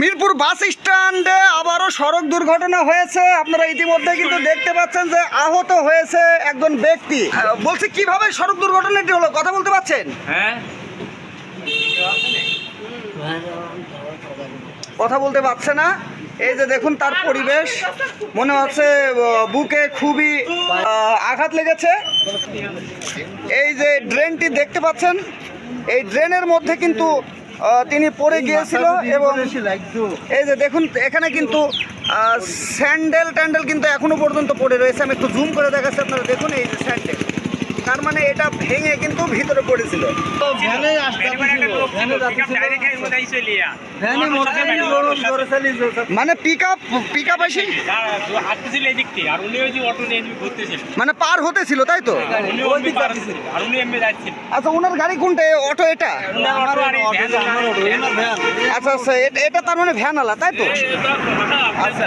মিরপুর বাস স্ট্যান্ডে আবারও সড়ক দুর্ঘটনা হয়েছে। আপনারা ইতিমধ্যে কিন্তু দেখতে পাচ্ছেন যে আহত হয়েছে একজন ব্যক্তি। বলছি কীভাবে সড়ক দুর্ঘটনাটি হলো? কথা বলতে পারছেন? হ্যাঁ। কথা বলতে পারছে না। এই যে দেখুন তার পরিবেশ। মনে হচ্ছে বুকে খুবই আঘাত লেগেছে। এই যে ড্রেনটি দেখতে পাচ্ছেন এই ড্রেনের মধ্যে কিন্তু তিনি পরে গিয়েছিল এবং এই যে দেখুন এখানে কিন্তু স্যান্ডেল ট্যান্ডেল কিন্তু এখনও পর্যন্ত পড়ে রয়েছে। আমি একটু জুম করে দেখাচ্ছি আপনারা দেখুন এই যে স্যান্ডেল। তার মানে এটা ভেঙে কিন্তু ভিতরে পড়েছিল। মানে পিক আপ পিক আপ ঘুরতেছিল মানে পার হতেছিল তাই তো? যাচ্ছিল আচ্ছা ওনার গাড়ি কোনটা? অটো এটা? আচ্ছা আচ্ছা এটা তার মানে ভ্যান আলা তাই তো? আচ্ছা। আচ্ছা,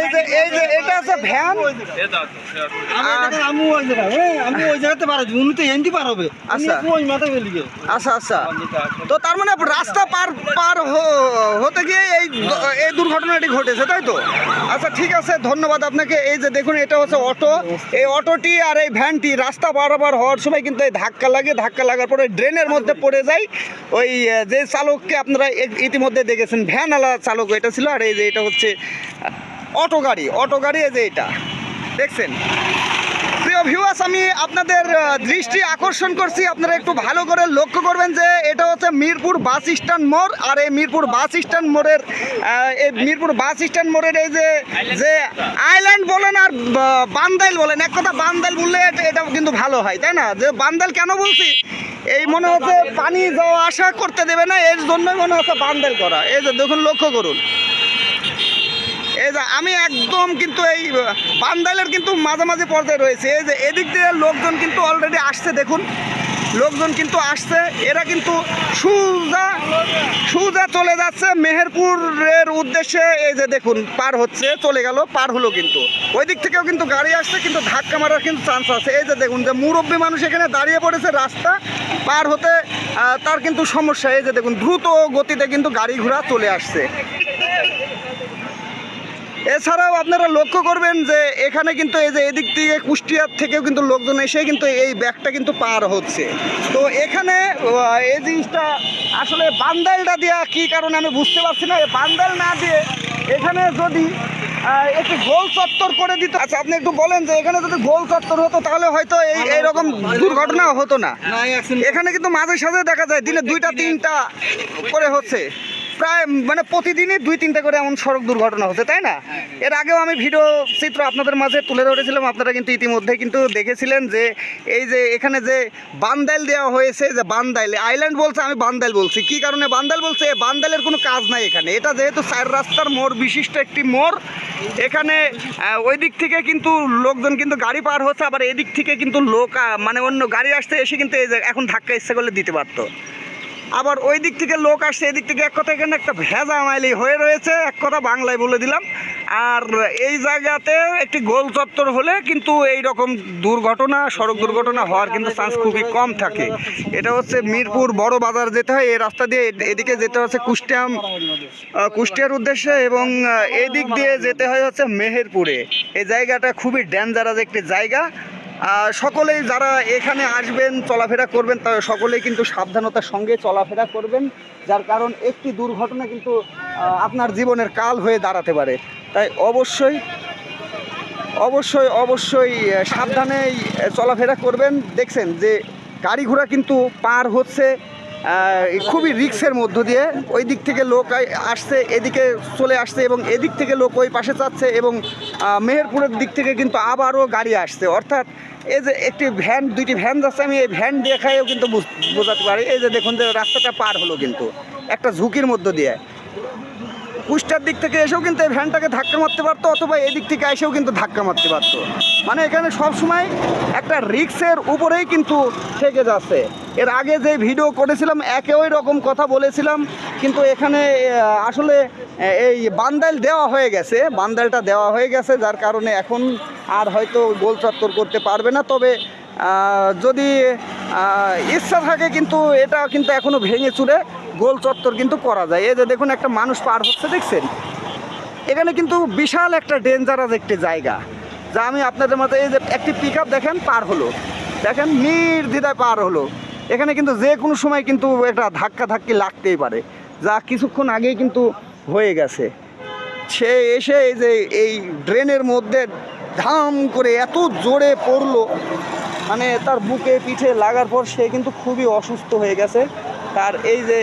এই যে এই যে এটা আছে ভ্যান? আমি ওই জায়গায় হ্যাঁ, আমি ওই জায়গাতে পারব উনি তো এনতি পার হবে। আচ্ছা। আচ্ছা ওই আচ্ছা আচ্ছা। তো তার মানে রাস্তা পার পার হতে গিয়ে এই এই দুর্ঘটনাটি ঘটেছে তাই তো? আচ্ছা ঠিক আছে ধন্যবাদ আপনাকে। এই যে দেখুন এটা হচ্ছে অটো। এই অটোটি আর এই ভ্যানটি রাস্তা পারাপার হওয়ার সময় কিন্তু এই ধাক্কা লাগে। ধাক্কা লাগার পরে ড্রেনের মধ্যে পড়ে যায়। ওই যে চালককে আপনারা ইতিমধ্যে দেখেছেন ভ্যানওয়ালা চালক এটা ছিল। আর এই যে এটা হচ্ছে অটো গাড়ি অটো গাড়ি এই যে এটা। দেখছেন? প্রিয় ভিউয়ার্স আমি আপনাদের দৃষ্টি আকর্ষণ করছি। আপনারা একটু ভালো করে লক্ষ্য করবেন যে এটা হচ্ছে মিরপুর বাস স্ট্যান্ড মোড়, আর এই মিরপুর বাস স্ট্যান্ড মোড়ের এই মিরপুর বাস স্ট্যান্ড মোড়ের এই যে যে আইল্যান্ড বলেন আর বান্দাইল বলেন, এক কথা বান্দাইল বললে এটা- কিন্তু ভালো হয়, তাই না? যে বান্দাইল কেন বলছি? এই মনে হচ্ছে পানি যাওয়া আসা করতে দেবে না, এর জন্যই মনে হচ্ছে বান্দাইল করা। এই যে দেখুন, লক্ষ্য করুন। এই যে আমি একদম কিন্তু এই বান্দাইলের কিন্তু মাঝামাঝি পর্যায়ে রয়েছে। এই যে এদিক দিয়ে লোকজন কিন্তু অলরেডি আসছে, দেখুন। লোকজন কিন্তু আসছে, এরা কিন্তু সুজা সুজা চলে যাচ্ছে মেহেরপুরের উদ্দেশ্যে। এই যে দেখুন, পার হচ্ছে, চলে গেল, পার হলো কিন্তু। ওই দিক থেকেও কিন্তু গাড়ি আসছে, কিন্তু ধাক্কা মারার কিন্তু চান্স আছে। এই যে দেখুন, যে মুরব্বী মানুষ এখানে দাঁড়িয়ে পড়েছে রাস্তা পার হতে তার কিন্তু সমস্যা। এই যে দেখুন, দ্রুত গতিতে কিন্তু গাড়ি ঘোড়া চলে আসছে। এছাড়াও আপনারা লক্ষ্য করবেন যে এখানে কিন্তু এই যে এদিক থেকে কুষ্টিয়ার থেকেও কিন্তু লোকজন এসে কিন্তু এই ব্যাগটা কিন্তু পার হচ্ছে। তো এখানে এই জিনিসটা আসলে বান্দাইলটা দেওয়া কী কারণে আমি বুঝতে পারছি না। এই বান্দাইল না দিয়ে এখানে যদি একটু গোল চত্বর করে দিত। আচ্ছা আপনি একটু বলেন যে এখানে যদি গোল চত্বর হতো তাহলে হয়তো এই এইরকম দুর্ঘটনা হতো না। না এখানে কিন্তু মাঝে সাঝে দেখা যায় দিনে দুইটা তিনটা করে হচ্ছে। প্রায় মানে প্রতিদিনই দুই তিনটা করে এমন সড়ক দুর্ঘটনা হচ্ছে তাই না? এর আগেও আমি ভিডিও চিত্র আপনাদের মাঝে তুলে ধরেছিলাম আপনারা কিন্তু ইতিমধ্যে কিন্তু দেখেছিলেন যে এই যে এখানে যে বান্দাইল দেওয়া হয়েছে যে বান্দাইল আইল্যান্ড বলছে আমি বান্দাইল বলছি। কি কারণে বান্দাইল বলছে? বান্দাইলের কোনো কাজ নাই এখানে। এটা যেহেতু চার রাস্তার মোড় বিশিষ্ট একটি মোড় এখানে ওই দিক থেকে কিন্তু লোকজন কিন্তু গাড়ি পার হচ্ছে আবার এদিক থেকে কিন্তু লোক মানে অন্য গাড়ি আসতে এসে কিন্তু এই যে এখন ধাক্কা ইচ্ছে করলে দিতে পারতো। আবার ওই দিক থেকে লোক আসছে এদিক থেকে এক কথা এখানে একটা ভেজা মাইলি হয়ে রয়েছে, এক কথা বাংলায় বলে দিলাম। আর এই জায়গাতে একটি গোল চত্বর হলে কিন্তু এই রকম দুর্ঘটনা, সড়ক দুর্ঘটনা হওয়ার কিন্তু চান্স খুবই কম থাকে। এটা হচ্ছে মিরপুর বড় বাজার যেতে হয়, এই রাস্তা দিয়ে এদিকে যেতে হচ্ছে কুষ্টিয়াম কুষ্টিয়ার উদ্দেশ্যে এবং এদিক দিয়ে যেতে হয় হচ্ছে মেহেরপুরে। এই জায়গাটা খুবই ডেঞ্জারাস একটি জায়গা। সকলেই যারা এখানে আসবেন, চলাফেরা করবেন তারা সকলেই কিন্তু সাবধানতার সঙ্গে চলাফেরা করবেন, যার কারণ একটি দুর্ঘটনা কিন্তু আপনার জীবনের কাল হয়ে দাঁড়াতে পারে। তাই অবশ্যই অবশ্যই অবশ্যই সাবধানে চলাফেরা করবেন। দেখছেন যে গাড়ি ঘোড়া কিন্তু পার হচ্ছে খুবই রিক্সের মধ্য দিয়ে ওই দিক থেকে লোক আসছে, এদিকে চলে আসছে এবং এদিক থেকে লোক ওই পাশে যাচ্ছে এবং মেহেরপুরের দিক থেকে কিন্তু আবারও গাড়ি আসছে। অর্থাৎ এই যে একটি ভ্যান, দুইটি ভ্যান যাচ্ছে, আমি এই ভ্যান দেখায়ও কিন্তু বুঝ- বোঝাতে পারি। এই যে দেখুন যে রাস্তাটা পার হলো কিন্তু, একটা ঝুঁকির মধ্য দিয়ে। কুষ্টার দিক থেকে এসেও কিন্তু এই ভ্যানটাকে ধাক্কা মারতে পারতো, অথবা এদিক থেকে এসেও কিন্তু ধাক্কা মারতে পারতো। মানে এখানে সব সময় একটা রিক্সের উপরেই কিন্তু থেকে যাচ্ছে। এর আগে যে ভিডিও করেছিলাম, একে ওই রকম কথা বলেছিলাম, কিন্তু এখানে আসলে এই বান্দাইল দেওয়া হয়ে গেছে, বান্দাইলটা দেওয়া হয়ে গেছে, যার কারণে এখন আর হয়তো গোল চত্বর করতে পারবে না। তবে যদি ইচ্ছা থাকে কিন্তু এটা কিন্তু এখনও ভেঙে চুরে গোল চত্বর কিন্তু করা যায়। এই যে দেখুন, একটা মানুষ পার হচ্ছে, দেখছেন? এখানে কিন্তু বিশাল একটা ডেঞ্জারাস একটি জায়গা, যা আমি আপনাদের মতো এই যে একটি পিক দেখেন, পার হলো। দেখেন, নির্দ্বিধায় পার হলো। এখানে কিন্তু যে কোনো সময় কিন্তু একটা ধাক্কা ধাক্কি লাগতেই পারে, যা কিছুক্ষণ আগেই কিন্তু হয়ে গেছে। সে এসে এই যে এই ড্রেনের মধ্যে ধাম করে এত জোরে পড়ল মানে তার বুকে পিঠে লাগার পর সে কিন্তু খুবই অসুস্থ হয়ে গেছে। তার এই যে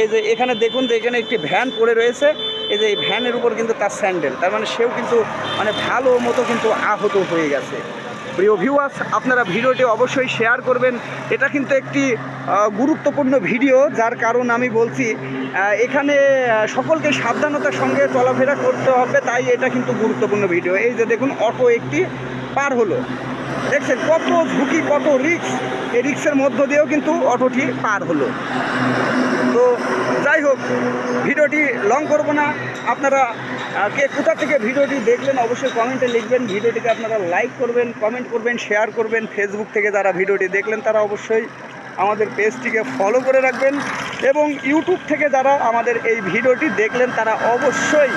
এই যে এখানে দেখুন যে এখানে একটি ভ্যান পড়ে রয়েছে। এই যে এই ভ্যানের উপর কিন্তু তার স্যান্ডেল। তার মানে সেও কিন্তু মানে ভালো মতো কিন্তু আহত হয়ে গেছে। প্রিয় ভিউয়ার্স আপনারা ভিডিওটি অবশ্যই শেয়ার করবেন। এটা কিন্তু একটি গুরুত্বপূর্ণ ভিডিও যার কারণ আমি বলছি এখানে সকলকে সাবধানতার সঙ্গে চলাফেরা করতে হবে, তাই এটা কিন্তু গুরুত্বপূর্ণ ভিডিও এই যে দেখুন, অটো একটি পার হলো। দেখছেন, কত ঝুঁকি, কত রিক্স এই রিক্সের মধ্য দিয়েও কিন্তু অটোটি পার হলো। তো যাই হোক, ভিডিওটি লং করব না। আপনারা কে কোথা থেকে ভিডিওটি দেখলেন অবশ্যই কমেন্টে লিখবেন। ভিডিওটিকে আপনারা লাইক করবেন কমেন্ট করবেন শেয়ার করবেন। ফেসবুক থেকে যারা ভিডিওটি দেখলেন, তারা অবশ্যই আমাদের পেজটিকে ফলো করে রাখবেন এবং ইউটিউব থেকে যারা আমাদের এই ভিডিওটি দেখলেন, তারা অবশ্যই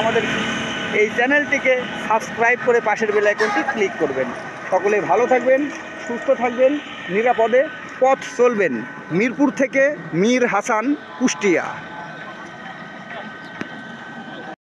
আমাদের এই চ্যানেলটিকে সাবস্ক্রাইব করে পাশের বেল আইকনটি ক্লিক করবেন। সকলে ভালো থাকবেন, সুস্থ থাকবেন, নিরাপদে পথ চলবেন। মিরপুর থেকে মীর হাসান কুষ্টিয়া।